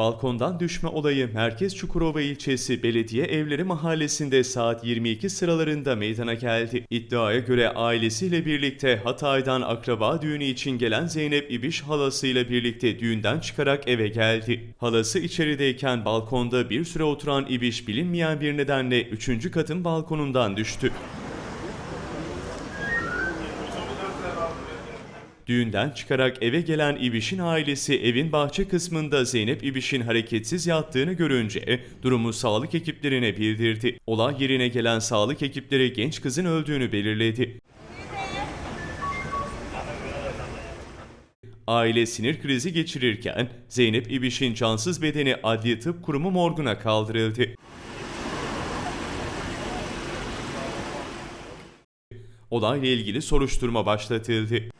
balkondan düşme olayı Merkez Çukurova ilçesi Belediye Evleri Mahallesi'nde saat 22 sıralarında meydana geldi. İddiaya göre ailesiyle birlikte Hatay'dan akraba düğünü için gelen Zeynep İbiş halasıyla birlikte düğünden çıkarak eve geldi. Halası içerideyken balkonda bir süre oturan İbiş bilinmeyen bir nedenle 3. katın balkonundan düştü. Düğünden çıkarak eve gelen İbiş'in ailesi evin bahçe kısmında Zeynep İbiş'in hareketsiz yattığını görünce durumu sağlık ekiplerine bildirdi. Olay yerine gelen sağlık ekipleri genç kızın öldüğünü belirledi. Aile sinir krizi geçirirken Zeynep İbiş'in cansız bedeni Adli Tıp Kurumu morguna kaldırıldı. Olayla ilgili soruşturma başlatıldı.